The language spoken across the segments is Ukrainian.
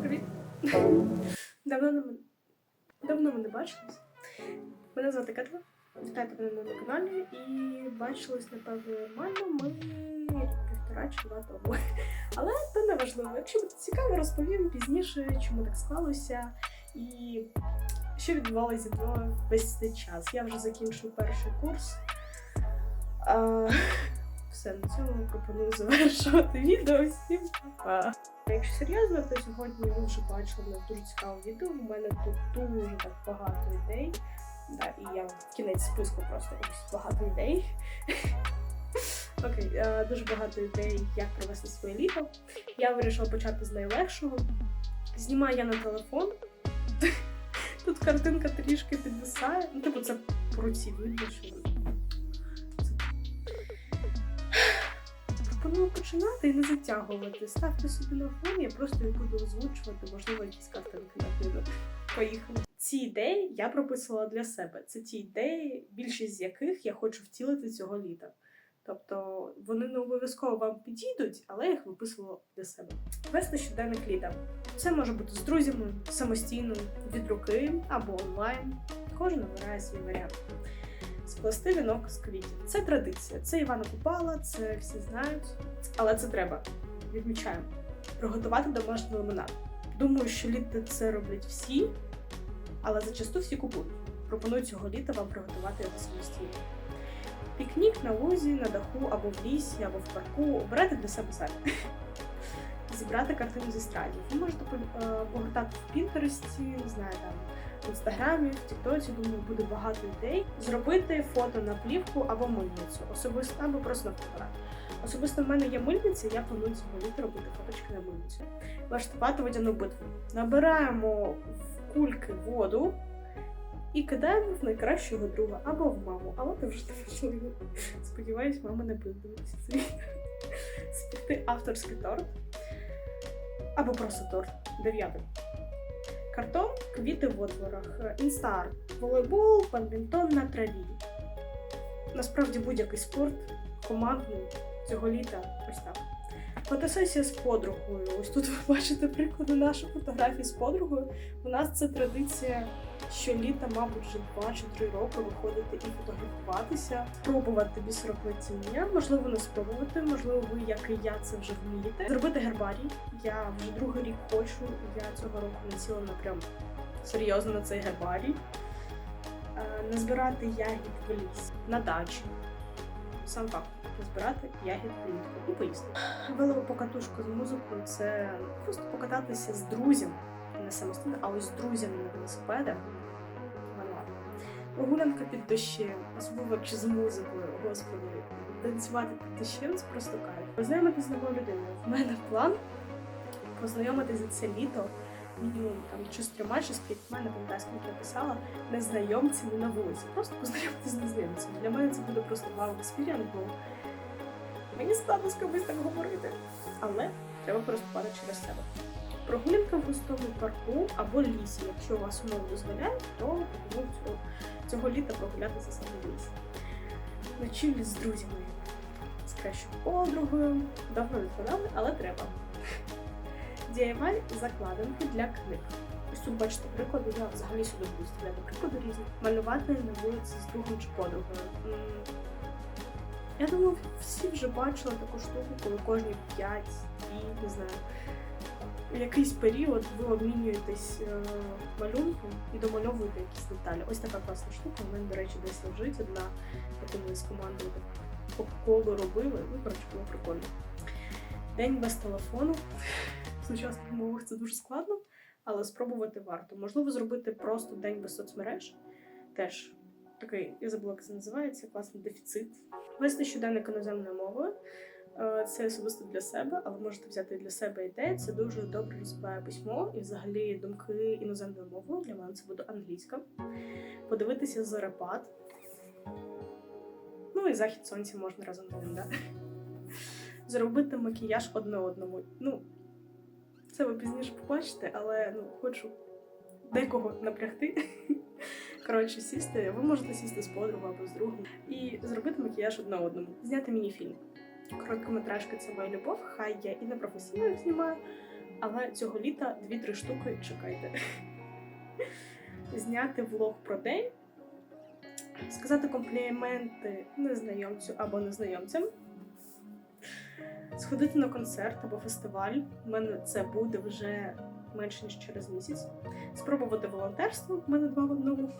Привіт. Давно ми, давно ми не бачились. Мене звати Катя. Вітайте мене на моєму каналі і бачились, напевно, нормально ми півтора чи два тому. Але це не важливо. Якщо буде цікаво, розповім пізніше, чому так склалося і що відбувалося мною весь цей час. Я вже закінчую перший курс. Все, на цьому пропоную завершувати відео. Всім па! Якщо серйозно, то сьогодні ви вже бачили дуже цікаве відео. У мене тут дуже так багато ідей. Да, і я кінець списку просто багато ідей. Окей, е, дуже багато ідей, як провести своє літо. Я вирішила почати з найлегшого. Знімаю я на телефон. Тут картинка трішки підвисає. Ну, типу, це по руці видно, що пропоную починати і не затягувати. Ставте собі на фон, я просто їх буду озвучувати, можливо, якісь картинки накину. Поїхали. Ці ідеї я прописувала для себе. Це ті ідеї, більшість з яких я хочу втілити цього літа. Тобто вони не обов'язково вам підійдуть, але я їх виписувала для себе. Вести щоденник літа. Це може бути з друзями, самостійно, від руки або онлайн. Кожен обирає свій варіант. Сплести вінок з квітів. Це традиція. Це Івана Купала, це всі знають. Але це треба. Відмічаємо. Приготувати домашній лимонад. Думаю, що літо це роблять всі, але зачасту всі купують. Пропоную цього літа вам приготувати його самостійно. Пікнік на лузі, на даху або в лісі, або в парку. Обирайте для себе самі. Зібрати картину зі страдів. Ви можете е, погортати в Пінтересті, не знаю, там в інстаграмі, в Тіктоці, думаю, буде багато ідей. Зробити фото на плівку або мильницю, особисто або просто на фотоапарат. Особисто в мене є мильниця, я планую літа робити фоточки на мильницю. Влаштувати водяну битву. Набираємо в кульки воду і кидаємо в найкращого друга або в маму, але це вже не важливо. Сподіваюсь, мама не буде дивитися. Спекти авторський торт або просто торт дев'ятий. Картон, квіти в отворах, інстар, волейбол, бадмінтон на траві. Насправді будь-який спорт командний цього літа ось так. Фотосесія з подругою. Ось тут ви бачите приклади нашої фотографії з подругою. У нас це традиція щоліта, мабуть, вже 2 чи 3 роки виходити і фотографуватися, спробувати бісероплетіння, можливо, не спробувати, можливо, ви, як і я, це вже вмієте. Зробити гербарій. Я вже другий рік хочу, я цього року націлена прям серйозно на цей гербарій. Е, Назбирати ягід в ліс на дачі. Сам факт назбирати ягід влітку і поїсти. Велопокатушка з музикою це просто покататися з друзями, не самостійно, а ось з друзями на велосипедах. Вона. Прогулянка під дощем, особливо якщо з музикою, господи, танцювати під дощем це просто кайф. Познайомитися з новою людиною. В мене план познайомитися за це літо. Мінімум там чи з трьома, чи з п'ятьма, не пам'ятаю, скільки я писала, незнайомцями на вулиці. Просто познайомитися з незнайомцями. Для мене це буде просто вау експіріанс, бо мені складно з кимось так говорити. Але треба переступати через себе. Прогулянка в густому парку або лісі. Якщо у вас умови дозволяють, то цього, цього літа прогулятися саме в лісі. Ночівлі з друзями, з кращою подругою. Давно відкладали, але треба. DIY закладинки для книг. Ось тут бачите приклади, я взагалі сюди буду стріляти приклади різні. Малювати на вулиці з другом чи подругою. Я думаю, всі вже бачили таку штуку, коли кожні 5 днів, не знаю, якийсь період ви обмінюєтесь е, малюнком і домальовуєте якісь деталі. Ось така класна штука. У мене, до речі, десь лежить одна, яку ми з командою по колу робили. Ну, коротше, було прикольно. День без телефону. В сучасних умовах це дуже складно, але спробувати варто. Можливо, зробити просто день без соцмереж. Теж такий, я забула, як це називається, класний дефіцит. Вести щоденник іноземною мовою. Е, Це особисто для себе, але можете взяти для себе ідею. Це дуже добре розвиває письмо і взагалі думки іноземною мовою. Для мене це буде англійська. Подивитися зорепад. Ну і захід сонця можна разом ним, да? Зробити макіяж одне одному. Ну, це ви пізніше побачите, але ну, хочу декого напрягти. Коротше, сісти, ви можете сісти з подругою або з другом і зробити макіяж одне одному, зняти міні-фільм. Короткометражки це моя любов, хай я і не професійно їх знімаю, але цього літа дві-три штуки чекайте. Зняти влог про день, сказати компліменти незнайомцю або незнайомцям, сходити на концерт або фестиваль. У мене це буде вже менше ніж через місяць. Спробувати волонтерство. У мене два в одному.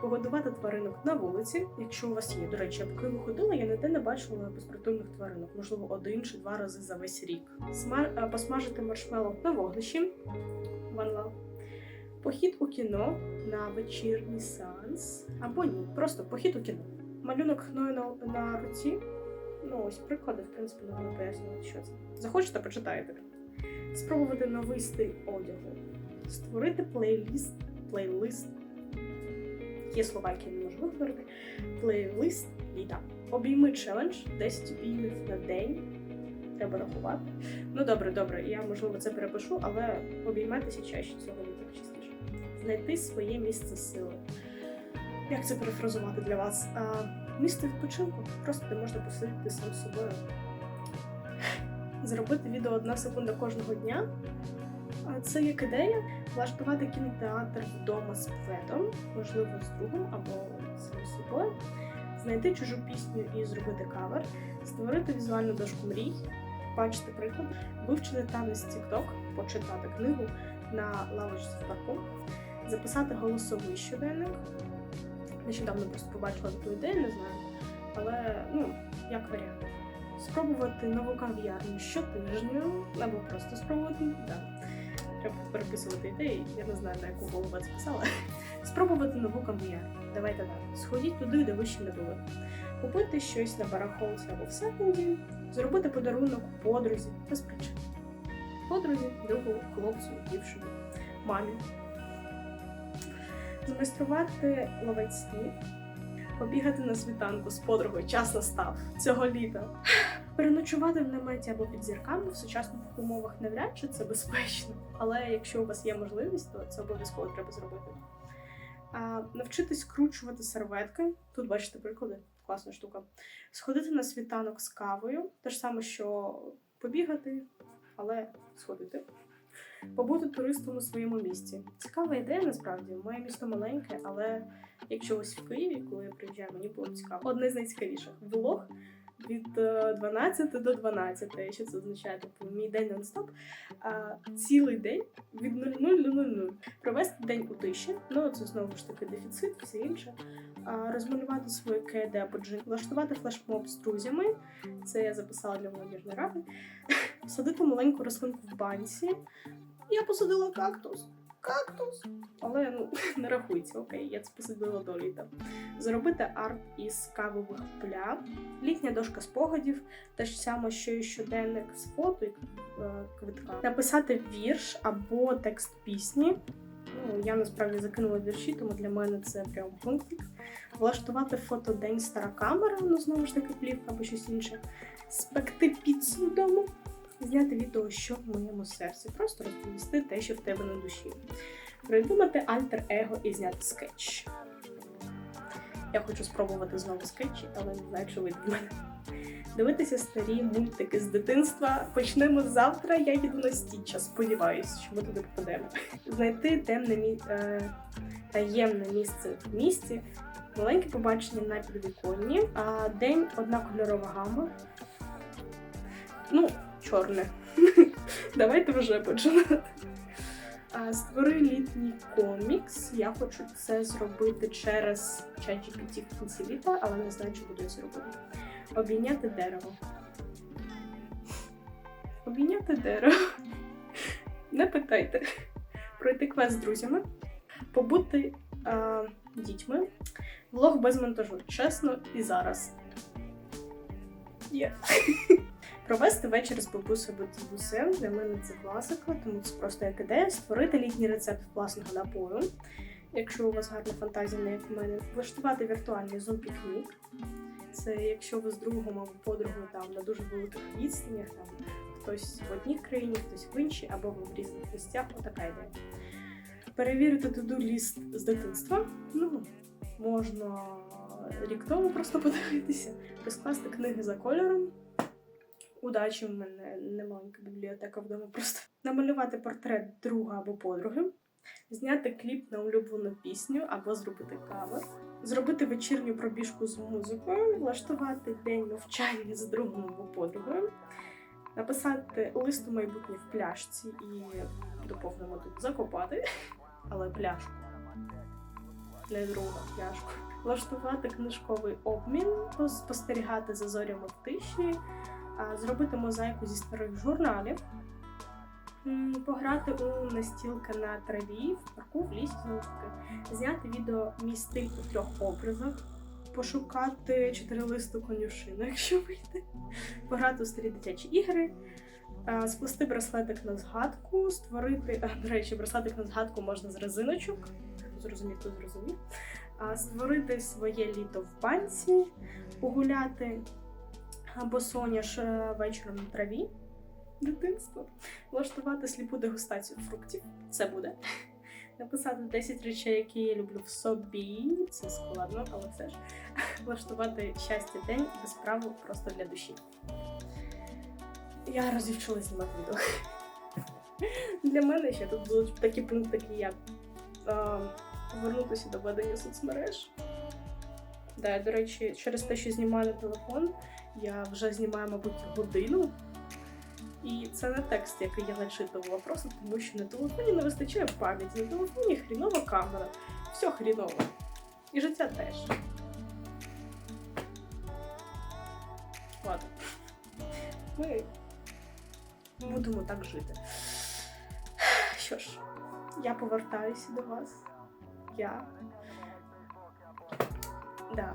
Погодувати тваринок на вулиці, якщо у вас є. До речі, я поки виходила, я ніде не бачила безпритульних тваринок, можливо, один чи два рази за весь рік. Сма... е, Посмажити маршмеллоу на вогнищі. One. Похід у кіно на вечірній сеанс. Або ні, просто похід у кіно. Малюнок хною на, на руці. Ну, ось приклади, в принципі, не буду пояснювати, що це. Захочете, почитаєте. Спробувати новий стиль одягу. Створити плейліст. Плейлист. Є слова, які я не можу виговорити. Плейлист літа. Обійми челендж, 10 обіймів на день. Треба рахувати. Ну добре, добре, я можливо це перепишу, але обіймайтеся чаще цього літа частіше. Знайти своє місце сили. Як це перефразувати для вас? А, місце відпочинку, просто де можна посидіти сам собою. Зробити відео одна секунда кожного дня. Це як ідея влаштувати кінотеатр вдома з пледом, можливо, з другом або з собою, знайти чужу пісню і зробити кавер, створити візуальну дошку мрій, бачити приклад, вивчити танець TikTok, почитати книгу на лавочці в парку, записати голосовий щоденник. Нещодавно просто побачила таку ідею, не знаю. Але ну, як варіант. Спробувати нову кав'ярню щотижня, або просто спробувати. Да. Треба переписувати ідеї, я не знаю, на яку голову це писала. Спробувати нову кав'ярню. Давайте так. Сходіть туди, де ви ще не були. Купити щось на барахолці або в секунді, зробити подарунок подрузі без причин. Подрузі, другу, хлопцю, дівчині, мамі. Змайструвати ловець снів, побігати на світанку з подругою, час настав цього літа. Переночувати в наметі або під зірками в сучасних умовах навряд чи це безпечно. Але якщо у вас є можливість, то це обов'язково треба зробити. А, навчитись скручувати серветки. Тут бачите приклади, класна штука. Сходити на світанок з кавою, те ж саме, що побігати, але сходити. Побути туристом у своєму місті. Цікава ідея, насправді. Моє місто маленьке, але якщо ось в Києві, коли я приїжджаю, мені було б цікаво. Одне з найцікавіших влог від е, 12 до 12. Що це означає? Тобто мій день нон-стоп. Цілий день від 00 до 00. Провести день у тиші. Ну це знову ж таки дефіцит, все інше. А, розмалювати своє КД влаштувати флешмоб з друзями. Це я записала для молодіжної ради. Посадити маленьку рослинку в банці. Я посадила кактус. Кактус. Але ну не рахується, окей, я це посадила до літа. Зробити арт із кавових плям, літня дошка спогадів, те ж саме, що і щоденник з фото і е, квитка. Написати вірш або текст пісні. Ну, я насправді закинула вірші, тому для мене це прям пунктик. Влаштувати фотодень стара камера, ну знову ж таки плівка або щось інше. Спекти піцу вдома. Зняти відео, що в моєму серці. Просто розповісти те, що в тебе на душі. Придумати альтер-его і зняти скетч. Я хочу спробувати знову скетчі, але не знаю, чи вийде в мене. Дивитися старі мультики з дитинства. Почнемо завтра. Я їду на стіча. Сподіваюсь, що ми туди попадемо. Знайти темне мі... е... таємне місце в місті. Маленьке побачення на підвіконні. А день одна кольорова гама. Ну, чорне. Давайте вже починати. Створи літній комікс. Я хочу це зробити через ChatGPT в кінці літа, але не знаю, чи буду я це робити. Обійняти дерево. Обійняти дерево. Не питайте. Пройти квест з друзями, побути а, дітьми. Влог без монтажу. Чесно і зараз. Є. Провести вечір з бабусею або дідусем. Для мене це класика, тому це просто як ідея. Створити літній рецепт власного напою. Якщо у вас гарна фантазія, не як у мене, влаштувати віртуальний зум-пікнік. Це якщо ви з другом або подругою там на дуже великих відстанях, там хтось в одній країні, хтось в іншій, або ви в різних місцях, отака ідея. Перевірити туду ліст з дитинства. Ну, можна рік тому просто подивитися, розкласти книги за кольором. Удачі в мене не маленька бібліотека вдома просто. Намалювати портрет друга або подруги, зняти кліп на улюблену пісню або зробити кавер, зробити вечірню пробіжку з музикою, влаштувати день мовчання з другом або подругою, написати лист у майбутнє в пляшці і доповнимо тут закопати, але пляшку. Не друга пляшку. Влаштувати книжковий обмін, спостерігати за зорями в тиші, зробити мозаїку зі старих журналів, пограти у настілки на траві, в парку, в лісі, зняти відео мій стиль у трьох образах, пошукати чотирилисту конюшину, якщо вийде, пограти у старі дитячі ігри. Сплести браслетик на згадку, створити, до речі, браслетик на згадку можна з резиночок. Зрозумів, хто зрозумів. Створити своє літо в банці, погуляти або соняш е, вечором на траві. Дитинство. Влаштувати сліпу дегустацію фруктів. Це буде. Написати 10 речей, які я люблю в собі. Це складно, але все ж. Влаштувати щастя день без правил просто для душі. Я розвівчила знімати відео. Для мене ще тут будуть такі пункти, як е, повернутися до ведення соцмереж. Да, до речі, через те, що знімаю на телефон, я вже знімаю, мабуть, годину. І це не текст, який я начитувала, просто тому що на телефоні не вистачає пам'яті, на телефоні хрінова камера. Все хріново. І життя теж. Ладно. Ми будемо так жити. Що ж, я повертаюся до вас. Я. Да,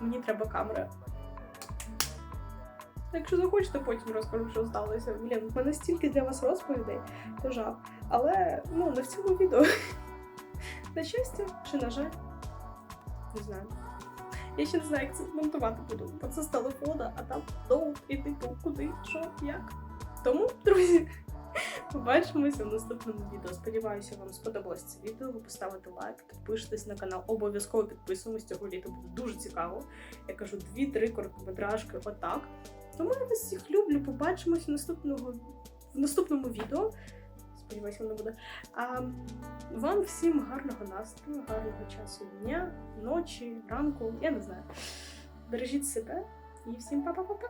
мені треба камера. Якщо захочете, потім розкажу, що сталося. Блін, в мене стільки для вас розповідей, то жах. Але ну не в цьому відео. На щастя, чи на жаль, не знаю. Я ще не знаю, як це монтувати буду, бо це з телефона, а там ноут і типу, куди, що, як. Тому, друзі, побачимося в наступному відео. Сподіваюся, вам сподобалось це відео. Ви поставите лайк, підпишитесь на канал. Обов'язково підписуємось цього літа. Буде дуже цікаво. Я кажу, дві-три короткометражки, отак. Тому я вас всіх люблю. Побачимось в наступного в наступному відео. Сподіваюся, воно буде. А вам всім гарного настрою, гарного часу дня, ночі, ранку. Я не знаю. Бережіть себе і всім па-па-па-па.